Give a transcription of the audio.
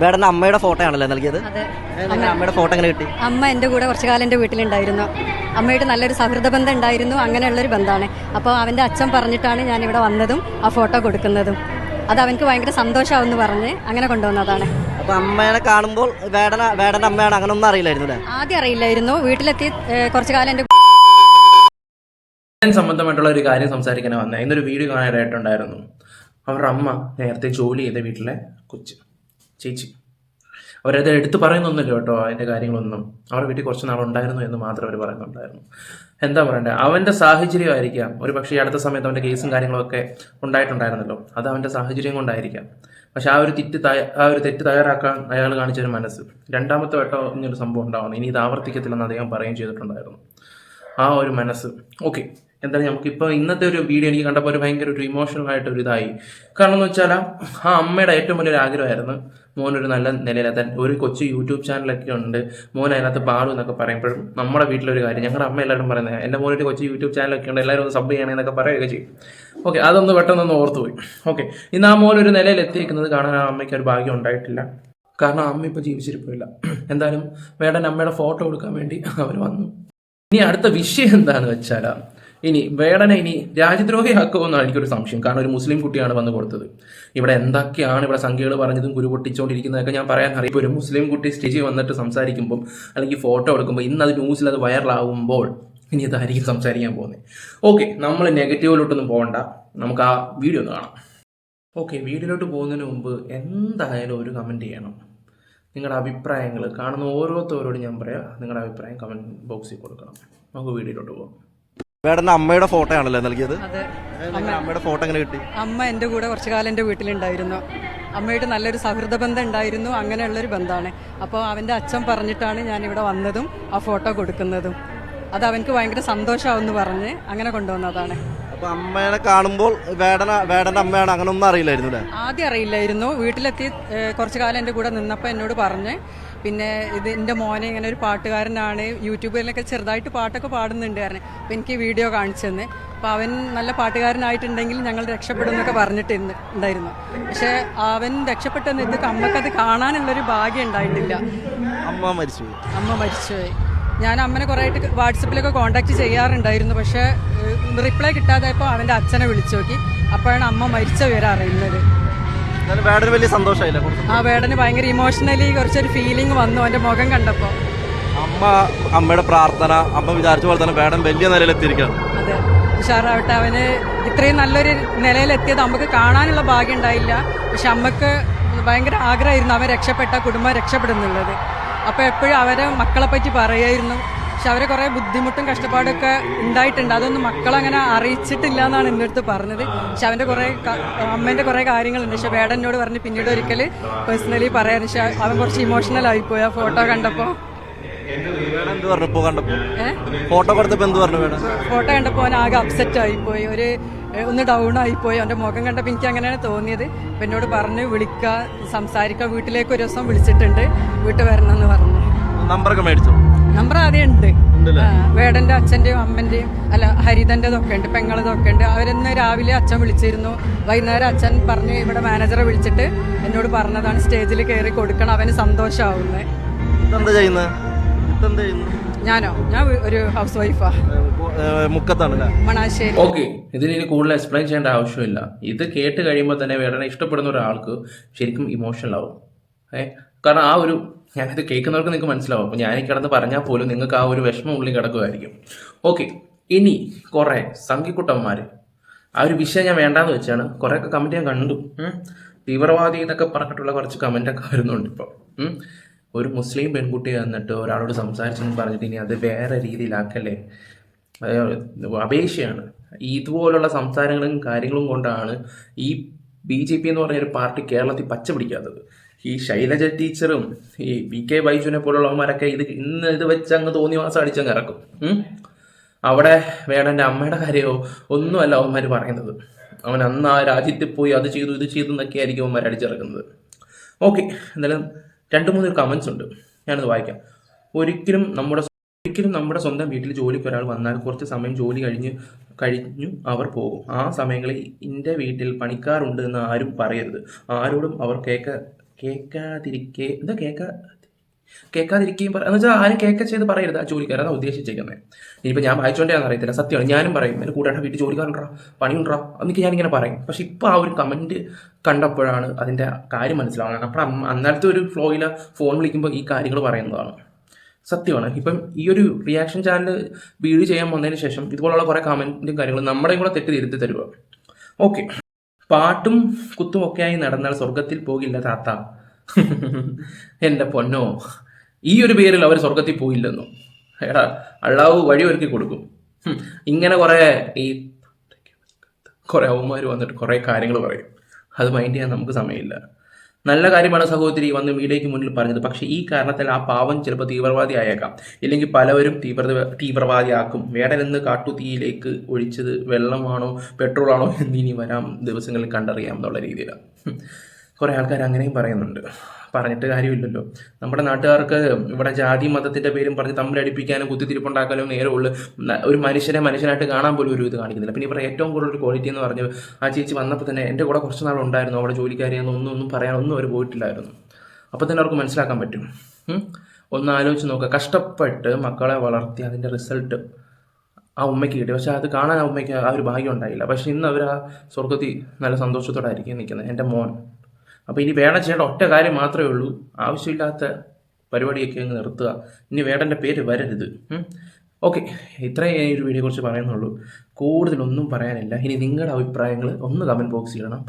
വേടന്റെ അമ്മയുടെ ഫോട്ടോ ആണല്ലേ നൽകിയത്? അതെ. അമ്മയുടെ ഫോട്ടോ എങ്ങനെ കിട്ടി? അമ്മ എന്റെ കൂടെ കുറച്ചു കാലം എന്റെ വീട്ടിലുണ്ടായിരുന്നു. അമ്മയായിട്ട് നല്ലൊരു സൗഹൃദ ബന്ധം ഉണ്ടായിരുന്നു അങ്ങനെയുള്ളൊരു ബന്ധമാണ്. അപ്പോൾ അവന്റെ അച്ഛൻ പറഞ്ഞിട്ടാണ് ഞാൻ ഇവിടെ വന്നതും ആ ഫോട്ടോ കൊടുക്കുന്നതും. അത് അവനക്ക് ഭയങ്കര സന്തോഷമാവെന്ന് പറഞ്ഞ് അങ്ങനെ കൊണ്ടുവന്നതാണ്. അപ്പൊ അമ്മേനെ കാണുമ്പോൾ വേടന വേടന്റെ അമ്മയാണ് അങ്ങനെ ഒന്നും അറിയില്ലായിരുന്നു ആദ്യം അറിയില്ലായിരുന്നു. വീട്ടിലെത്തി കുറച്ചു കാലം എന്റെ സംബന്ധമായിട്ടുള്ള ഒരു കാര്യം സംസാരിക്കാൻ വന്നത് ഇന്നൊരു വീഡിയോ കാണാനായിട്ടുണ്ടായിരുന്നു അവരുടെ അമ്മ നേരത്തെ ജോലി ചെയ്ത വീട്ടിലെ കൊച്ച്. ചേച്ചി. അവരത് എടുത്തു പറയുന്നൊന്നുമില്ല കേട്ടോ അതിന്റെ കാര്യങ്ങളൊന്നും. അവരുടെ വീട്ടിൽ കുറച്ച് നാളുണ്ടായിരുന്നു എന്ന് മാത്രം അവർ പറയുന്നുണ്ടായിരുന്നു. എന്താ പറയണ്ടേ? അവന്റെ സാഹചര്യമായിരിക്കാം ഒരു പക്ഷേ ഈ അടുത്ത സമയത്ത് അവന്റെ കേസും കാര്യങ്ങളൊക്കെ ഉണ്ടായിട്ടുണ്ടായിരുന്നല്ലോ. അത് അവന്റെ സാഹചര്യം കൊണ്ടായിരിക്കാം. പക്ഷെ ആ ഒരു തെറ്റ് ആ ഒരു തെറ്റ് തയ്യാറാക്കാൻ അയാൾ കാണിച്ചൊരു മനസ്സ്. രണ്ടാമത്തെ വട്ടം ഇങ്ങനൊരു സംഭവം ഉണ്ടാവുന്നു. ഇനി ഇത് ആവർത്തിക്കത്തില്ലെന്ന് അദ്ദേഹം പറയുകയും ചെയ്തിട്ടുണ്ടായിരുന്നു. ആ ഒരു മനസ്സ്. ഓക്കെ എന്തായാലും നമുക്കിപ്പോൾ ഇന്നത്തെ ഒരു വീഡിയോ എനിക്ക് കണ്ടപ്പോൾ ഒരു ഭയങ്കര ഒരു ഇമോഷണൽ ആയിട്ട് ഒരു ഇതായി. കാരണം എന്ന് വെച്ചാൽ ആ അമ്മയുടെ ഏറ്റവും വലിയൊരു ആഗ്രഹമായിരുന്നു. മോനൊരു നല്ല നിലയിലെത്താൻ ഒരു കൊച്ചു യൂട്യൂബ് ചാനലൊക്കെ ഉണ്ട്. മോൻ അതിനകത്ത് പാടും എന്നൊക്കെ പറയുമ്പോഴും നമ്മുടെ വീട്ടിലൊരു കാര്യം. ഞങ്ങളുടെ അമ്മ എല്ലാവരും പറയുന്നത് എന്റെ മോനൊരു കൊച്ചു യൂട്യൂബ് ചാനലൊക്കെ ഉണ്ട്. എല്ലാവരും ഒന്ന് സബ് ചെയ്യണേ എന്നൊക്കെ പറയുകയൊക്കെ ചെയ്യും. ഓക്കെ അതൊന്ന് പെട്ടെന്നൊന്ന് ഓർത്തുപോയി ഓക്കെ ഇന്ന് ആ മോൻ ഒരു നിലയിൽ എത്തിയിരിക്കുന്നത് കാണാൻ ആ അമ്മയ്ക്ക് ഒരു ഭാഗ്യം ഉണ്ടായിട്ടില്ല. കാരണം അമ്മ ഇപ്പോൾ ജീവിച്ചിരിപ്പില്ല എന്തായാലും വേണ്ട അമ്മയുടെ ഫോട്ടോ എടുക്കാൻ വേണ്ടി അവർ വന്നു. ഇനി അടുത്ത വിഷയം എന്താണെന്ന് വെച്ചാൽ ഇനി വേടനെ ഇനി രാജ്യദ്രോഹിയാക്കുമെന്നാണ് എനിക്കൊരു സംശയം. കാരണം ഒരു മുസ്ലിം കുട്ടിയാണ് വന്നു കൊടുത്തത്. ഇവിടെ എന്തൊക്കെയാണ് ഇവിടെ സംഖ്യകൾ പറഞ്ഞതും കുരു പൊട്ടിച്ചുകൊണ്ടിരിക്കുന്നതൊക്കെ ഞാൻ പറയാൻ അറിയാം. ഇപ്പോൾ ഒരു മുസ്ലിം കുട്ടി സ്റ്റേജിൽ വന്നിട്ട് സംസാരിക്കുമ്പോൾ അല്ലെങ്കിൽ ഫോട്ടോ എടുക്കുമ്പോൾ ഇന്ന് അത് ന്യൂസിൽ അത് വൈറലാവുമ്പോൾ ഇനി ഇതായിരിക്കും സംസാരിക്കാൻ പോകുന്നത്. ഓക്കെ നമ്മൾ നെഗറ്റീവിലോട്ടൊന്നും പോകണ്ട നമുക്ക് ആ വീഡിയോ ഒന്ന് കാണാം. ഓക്കെ വീഡിയോയിലോട്ട് പോകുന്നതിന് മുമ്പ് എന്തായാലും ഒരു കമന്റ് ചെയ്യണം. നിങ്ങളുടെ അഭിപ്രായങ്ങൾ കാണുന്ന ഓരോരുത്തരോടും ഞാൻ പറയാം. നിങ്ങളുടെ അഭിപ്രായം കമന്റ് ബോക്സിൽ കൊടുക്കണം. നമുക്ക് വീഡിയോയിലോട്ട് പോകാം വേടന്റെ അമ്മയുടെ ഫോട്ടോ ആണല്ലോ നൽകിയത്? അതെ. അമ്മയുടെ ഫോട്ടോ എങ്ങനെ കിട്ടി? അമ്മ എന്റെ കൂടെ കുറച്ചു കാലം എന്റെ വീട്ടിലുണ്ടായിരുന്നു. അമ്മയായിട്ട് നല്ലൊരു സൗഹൃദ ബന്ധം ഉണ്ടായിരുന്നു. അങ്ങനെയുള്ളൊരു ബന്ധമാണ്. അപ്പോൾ അവന്റെ അച്ഛൻ പറഞ്ഞിട്ടാണ് ഞാൻ ഇവിടെ വന്നതും ആ ഫോട്ടോ കൊടുക്കുന്നതും. അത് അവനക്ക് ഭയങ്കര സന്തോഷമാവെന്ന് പറഞ്ഞ് അങ്ങനെ കൊണ്ടുവന്നതാണ്. അപ്പൊ അമ്മേനെ കാണുമ്പോൾ വേടന വേടന്റെ അമ്മയാണ് അങ്ങനെ ഒന്നും അറിയില്ലായിരുന്നു അല്ലേ? ആദ്യം അറിയില്ലായിരുന്നു. വീട്ടിലെത്തി കുറച്ചു കാലം എന്റെ കൂടെ നിന്നപ്പോൾ എന്നോട് പറഞ്ഞ്. പിന്നെ ഇത് എന്റെ മോനെ ഇങ്ങനെ ഒരു പാട്ടുകാരനാണ്. യൂട്യൂബിലൊക്കെ ചെറുതായിട്ട് പാട്ടൊക്കെ പാടുന്നുണ്ട് കാരണം അപ്പം എനിക്ക് വീഡിയോ കാണിച്ചെന്ന്. തന്നെ അപ്പോൾ അവൻ നല്ല പാട്ടുകാരനായിട്ടുണ്ടെങ്കിൽ ഞങ്ങൾ രക്ഷപ്പെടും എന്നൊക്കെ പറഞ്ഞിട്ട് ഉണ്ടായിരുന്നു. പക്ഷേ അവൻ രക്ഷപ്പെട്ടെന്ന് ഇത് അമ്മക്കത് കാണാനുള്ളൊരു ഭാഗ്യം ഉണ്ടായിട്ടില്ല. അമ്മ മരിച്ചു അമ്മ മരിച്ചുപോയി. ഞാൻ അമ്മനെ കുറെ ആയിട്ട് വാട്സപ്പിലൊക്കെ കോൺടാക്ട് ചെയ്യാറുണ്ടായിരുന്നു. പക്ഷേ റിപ്ലൈ കിട്ടാതായപ്പോൾ അവന്റെ അച്ഛനെ വിളിച്ചു നോക്കി. അപ്പോഴാണ് അമ്മ മരിച്ച വിവരം അറിയുന്നത്. വേടന് വലിയ സന്തോഷമായില്ല ആ വേടന് ഭയങ്കര ഇമോഷണലി കുറച്ചൊരു ഫീലിംഗ് വന്നു അവന്റെ മുഖം കണ്ടപ്പോൾ അമ്മ അമ്മയുടെ പ്രാർത്ഥന അമ്മ വിചാരിച്ച പോലെ തന്നെ വേടൻ വലിയ നിലയിലെത്തിയിരിക്കണം അതെ. ഉഷാറാവട്ടെ അവന് ഇത്രയും നല്ലൊരു നിലയിലെത്തിയത് നമുക്ക് കാണാനുള്ള ഭാഗ്യം ഉണ്ടായില്ല. പക്ഷെ അമ്മയ്ക്ക് ഭയങ്കര ആഗ്രഹമായിരുന്നു അവൻ രക്ഷപ്പെട്ട കുടുംബം രക്ഷപ്പെടുന്നുള്ളത്. അപ്പോൾ എപ്പോഴും അവരെ മക്കളെ പറ്റി പറയായിരുന്നു. പക്ഷെ അവരെ കുറേ ബുദ്ധിമുട്ടും കഷ്ടപ്പാടൊക്കെ ഉണ്ടായിട്ടുണ്ട്. അതൊന്നും മക്കളങ്ങനെ അറിയിച്ചിട്ടില്ല എന്നാണ് എന്റെ അടുത്ത് പറഞ്ഞത്. പക്ഷെ അവന്റെ കുറേ അമ്മേന്റെ കുറേ കാര്യങ്ങളുണ്ട്. പക്ഷെ വേടനോട് പറഞ്ഞ് പിന്നീട് ഒരിക്കൽ പേഴ്സണലി പറയാൻ. പക്ഷെ അവൻ കുറച്ച് ഇമോഷണൽ ആയിപ്പോയി ആ ഫോട്ടോ കണ്ടപ്പോൾ എന്ത് കണ്ടപ്പോ ഫോട്ടോ കൊടുത്തപ്പോ എന്ത് പറഞ്ഞു ഫോട്ടോ കണ്ടപ്പോൾ അവൻ ആകെ അപ്സെറ്റ് ആയിപ്പോയി. ഒരു ഒന്ന് ഡൗൺ ആയിപ്പോയി. അവന്റെ മുഖം കണ്ടപ്പോൾ എനിക്ക് അങ്ങനെയാണ് തോന്നിയത്. അപ്പൊ എന്നോട് പറഞ്ഞ് വിളിക്ക സംസാരിക്ക. വീട്ടിലേക്ക് ഒരു ദിവസം വിളിച്ചിട്ടുണ്ട്. വീട്ടിൽ വരണം എന്ന് പറഞ്ഞു. നമ്പറൊക്കെ മേടിച്ചു? നമ്പർ ആദ്യം ഉണ്ട്. വേടന്റെ അച്ഛന്റെയും അമ്മന്റെയും അല്ല ഹരിതന്റെതൊക്കെ ഉണ്ട് പെങ്ങളതൊക്കെ ഉണ്ട്. അവരെന്ന് രാവിലെ അച്ഛൻ വിളിച്ചിരുന്നു. വൈകുന്നേരം അച്ഛൻ പറഞ്ഞ് ഇവിടെ മാനേജറെ വിളിച്ചിട്ട് എന്നോട് പറഞ്ഞതാണ് സ്റ്റേജിൽ കയറി കൊടുക്കണം. അവന് സന്തോഷമാവുന്നത് ഇതെന്താ ചെയ്യുന്നത് ഞാനോ? ഞാൻ ഒരു ഹൗസ് വൈഫാ മണാശ്ശേരി. ഓക്കെ ഇതിന് ഇനി കൂടുതൽ എക്സ്പ്ലെയിൻ ചെയ്യേണ്ട ആവശ്യമില്ല. ഇത് കേട്ട് കഴിയുമ്പോൾ തന്നെ വേടനെ ഇഷ്ടപ്പെടുന്ന ഒരാൾക്ക് ശരിക്കും ഇമോഷണൽ ആവും. ഏ? കാരണം ആ ഒരു ഞാനിത് കേൾക്കുന്നവർക്ക് നിങ്ങൾക്ക് മനസ്സിലാവും. അപ്പോൾ ഞാൻ കിടന്ന് പറഞ്ഞാൽ പോലും നിങ്ങൾക്ക് ആ ഒരു വിഷമം ഉള്ളിൽ കിടക്കുമായിരിക്കും. ഓക്കെ ഇനി കുറേ സംഘിക്കുട്ടന്മാർ ആ ഒരു വിഷയം ഞാൻ വേണ്ടാന്ന് വെച്ചാണ് കുറേയൊക്കെ കമന്റ് ഞാൻ കണ്ടു. തീവ്രവാദി എന്നൊക്കെ പറഞ്ഞിട്ടുള്ള കുറച്ച് കമന്റൊക്കെ വരുന്നുണ്ട് ഇപ്പോൾ ഉം. ഒരു മുസ്ലിം പെൺകുട്ടി വന്നിട്ട് ഒരാളോട് സംസാരിച്ചെന്ന് പറഞ്ഞിട്ട് ഇനി അത് വേറെ രീതിയിലാക്കല്ലേ? അപേക്ഷയാണ്. ഇതുപോലുള്ള സംസാരങ്ങളും കാര്യങ്ങളും കൊണ്ടാണ് ഈ ബി ജെ പി എന്ന് പറഞ്ഞ ഒരു പാർട്ടി കേരളത്തിൽ പച്ച പിടിക്കാത്തത്. ഈ ശൈലജ ടീച്ചറും ഈ വി കെ ബൈജുവിനെ പോലുള്ളവന്മാരൊക്കെ ഇത് ഇന്ന് ഇത് വെച്ച് അങ്ങ് തോന്നി മാസം അടിച്ചങ്ങ് ഇറക്കും. അവിടെ വേടന്റെ അമ്മയുടെ കാര്യമോ? ഒന്നുമല്ല അവന്മാർ പറയുന്നത്. അവൻ അന്ന് ആ രാജ്യത്ത് പോയി അത് ചെയ്തു ഇത് ചെയ്തു എന്നൊക്കെ ആയിരിക്കും അവന്മാർ അടിച്ചിറക്കുന്നത്. ഓക്കെ എന്തായാലും രണ്ട് മൂന്ന് കമൻസ് ഉണ്ട്. ഞാനത് വായിക്കാം. ഒരിക്കലും നമ്മുടെ ഒരിക്കലും നമ്മുടെ സ്വന്തം വീട്ടിൽ ജോലിക്ക് ഒരാൾ വന്നാൽ കുറച്ച് സമയം ജോലി കഴിഞ്ഞ് കഴിഞ്ഞു അവർ പോകും. ആ സമയങ്ങളിൽ എന്റെ വീട്ടിൽ പണിക്കാറുണ്ട് എന്ന് ആരും പറയരുത്. ആരോടും അവർ കേൾക്ക കേൾക്കാതിരിക്കേ എന്താ കേൾക്കാ കേൾക്കാതിരിക്കുകയും പറ എന്ന് വെച്ചാൽ ആരും കേൾക്ക ചെയ്ത് പറയരുത് ആ ജോലിക്കാരൻ അതാണ് ഉദ്ദേശിച്ചേക്കുന്നത് ഇനിയിപ്പോൾ ഞാൻ വായിച്ചോണ്ടേന്ന് അറിയത്തില്ല. സത്യമാണ്. ഞാനും പറയും എന്റെ കൂടെ വീട്ടിൽ ജോലിക്കാരുണ്ടാ? പണിയുണ്ടാ? എന്നൊക്കെ ഞാനിങ്ങനെ പറയും. പക്ഷെ ഇപ്പോൾ ആ ഒരു കമന്റ് കണ്ടപ്പോഴാണ് അതിന്റെ കാര്യം മനസ്സിലാവുന്നത്. അപ്പോൾ അമ്മ- അന്നേരത്തെ ഒരു ഫ്ലോയിൽ ഫോൺ വിളിക്കുമ്പോൾ ഈ കാര്യങ്ങൾ പറയുന്നതാണ്. സത്യമാണ്. ഇപ്പം ഈ ഒരു റിയാക്ഷൻ ചാനൽ വീഡിയോ ചെയ്യാൻ വന്നതിന് ശേഷം ഇതുപോലുള്ള കുറേ കമന്റും കാര്യങ്ങളും നമ്മുടെയും കൂടെ തെറ്റ് തിരുത്തി തരുക ഓക്കെ പാട്ടും കുത്തും ഒക്കെയായി നടന്നാൽ സ്വർഗത്തിൽ പോകില്ല താത്ത. എന്റെ പൊന്നോ ഈ ഒരു പേരിൽ അവർ സ്വർഗത്തിൽ പോയില്ലെന്നോ? എടാ അള്ളാവ് വഴി ഒരുക്കി കൊടുക്കും. ഇങ്ങനെ കുറേ ഈ കുറേ അവന്മാർ വന്നിട്ട് കുറേ കാര്യങ്ങൾ പറയും. അത് മൈൻഡ് ചെയ്യാൻ നമുക്ക് സമയമില്ല. നല്ല കാര്യമാണ് സഹോദരി വന്ന് മീഡിയയ്ക്ക് മുന്നിൽ പറഞ്ഞത്. പക്ഷേ ഈ കാരണത്തിൽ ആ പാവം ചിലപ്പോൾ തീവ്രവാദി ആയേക്കാം. ഇല്ലെങ്കിൽ പലവരും തീവ്ര തീവ്രവാദിയാക്കും വേടനെന്ന് കാട്ടുതീയിലേക്ക് ഒഴിച്ചത് വെള്ളമാണോ പെട്രോളാണോ എന്ന് ഇനി വരാം ദിവസങ്ങളിൽ കണ്ടറിയാം എന്നുള്ള രീതിയിലാണ്. കുറേ ആൾക്കാർ അങ്ങനെയും പറയുന്നുണ്ട്. പറഞ്ഞിട്ട് കാര്യമില്ലല്ലോ. നമ്മുടെ നാട്ടുകാർക്ക് ഇവിടെ ജാതി മതത്തിന്റെ പേരും പറഞ്ഞ് തമ്മിലടിപ്പിക്കാനും കുത്തിത്തിരിപ്പുണ്ടാക്കാനും നേരമുള്ള ഒരു മനുഷ്യനെ മനുഷ്യനായിട്ട് കാണാൻ പോലും ഒരു ഇത് കാണിക്കുന്നില്ല. പിന്നെ ഇവിടെ ഏറ്റവും കൂടുതൽ ഒരു ക്വാളിറ്റി എന്ന് പറഞ്ഞ് ആ ചേച്ചി വന്നപ്പോൾ തന്നെ എന്റെ കൂടെ കുറച്ച് നാളുണ്ടായിരുന്നു അവിടെ ജോലിക്കാരിയെന്ന് ഒന്നും ഒന്നും പറയാനൊന്നും അവർ പോയിട്ടില്ലായിരുന്നു. അപ്പോൾ തന്നെ അവർക്ക് മനസ്സിലാക്കാൻ പറ്റും. ഒന്ന് ആലോചിച്ച് നോക്കുക കഷ്ടപ്പെട്ട് മക്കളെ വളർത്തി അതിന്റെ റിസൾട്ട് ആ ഉമ്മയ്ക്ക് കിട്ടി. പക്ഷെ അത് കാണാൻ ആ ഉമ്മയ്ക്ക് ആ ഒരു ഭാഗ്യം ഉണ്ടായില്ല. പക്ഷെ ഇന്ന് അവർ ആ സ്വർഗത്തിൽ നല്ല സന്തോഷത്തോടെ ആയിരിക്കും നിൽക്കുന്നത്. എന്റെ മോൻ അപ്പോൾ ഇനി വേണം ചെയ്യേണ്ട ഒറ്റ കാര്യം മാത്രമേ ഉള്ളൂ. ആവശ്യമില്ലാത്ത പരിപാടിയൊക്കെ അങ്ങ് നിർത്തുക. ഇനി വേടന്റെ പേര് വരരുത്. ഓക്കെ. ഇത്രയും ഈ ഒരു വീഡിയോയെക്കുറിച്ച് പറയുന്നുള്ളൂ. കൂടുതലൊന്നും പറയാനില്ല. ഇനി നിങ്ങളുടെ അഭിപ്രായങ്ങൾ ഒന്ന് കമന്റ് ബോക്സിൽ ഇടണം.